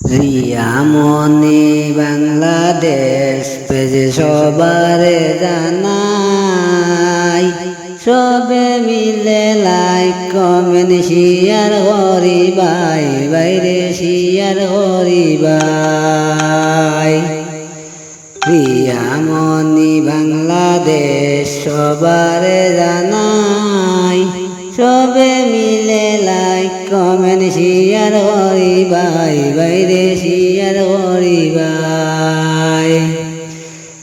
রিয়ামনি বাংলাদেশ পেজে সবারে জানাই, সবে মিলে লাইক, কমেন্ট শিয়ার করি বাই বাইরে শিয়ার করি বাই রিয়ামনি বাংলাদেশ সবারে জানাই সবে মিলে লাইক কমেন্ট শিয়ার করি, বাই বাইরে শিয়ার করি, বাই।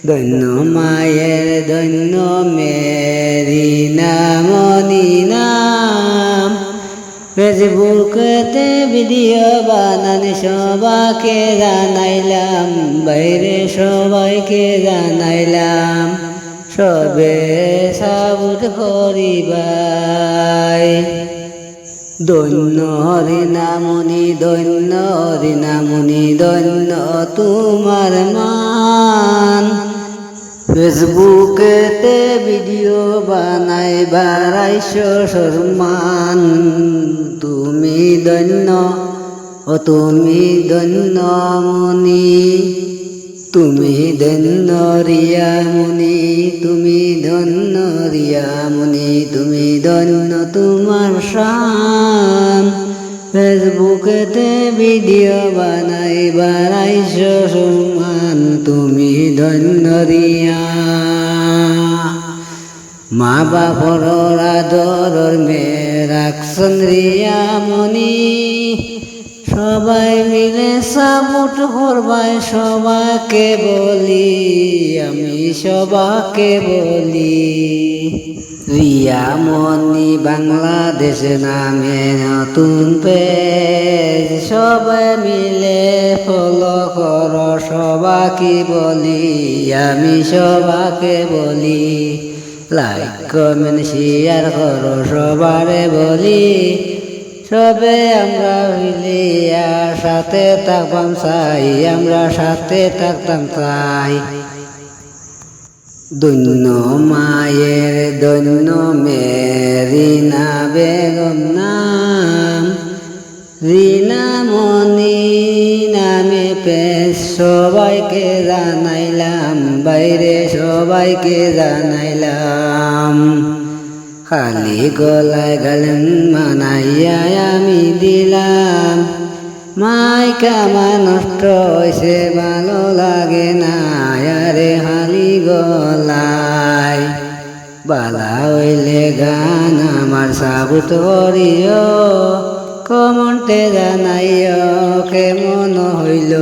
ধন্য মায়ের, ধন্য মেরি নামনি নাম ফেসবুকেতে ভিডিও বানান, সবাইকে জানাইলাম, বাইরে সবাইকে জানাইলাম। সবে সাবুত করিবাই। দৈন্য হরিনামনি দৈন্য হরিনামনি দৈন্য তোমার মান। ফেসবুকেতে ভিডিও বানাই বাড়াইশ সরমান তুমি দৈন্য ও তুমি দৈন্য মনি তুমি ধন্য রিয়ামুনি তুমি ধন্য রিয়ামুনি তুমি ধন্য তোমার শান। ফেসবুকেতে ভিডিও বানাই বানাইছ সমান তুমি ধন্য রিয়া। মা বাপর আদরর মেয়ে রাখছেন রিয়ামনি সবাই মিলে সাপোর্ট করবাই সবাকে বলি, আমি সবাকে বলি। রিয়া মনি বাংলাদেশ নামে নতুন পেজ, সবাই মিলে ফলো কর, সবাকে বলি, আমি সবাকে বলি। লাইক, কমেন্ট, শেয়ার করো, সবারে বলি। সবে আমরা মিলিয়া সাথে থাকবাম চাই, আমরা সাথে থাকতাম চাই। দৈন্য মায়ের দৈন্য মেরিনা বেগম নাম, রিনা মনি নামে পেশ। সবাইকে জানাইলাম, বাইরে সবাইকে জানাইলাম। খালি গলায় গালেন মানাইয়া আমি দিলাম। মাই কামা নষ্ট হয়েছে ভালো লাগে না আরে খালি গলায়। বালা হইলে গান আমার সাবুত করিও কমন্টে জানাইও কেমন হইল।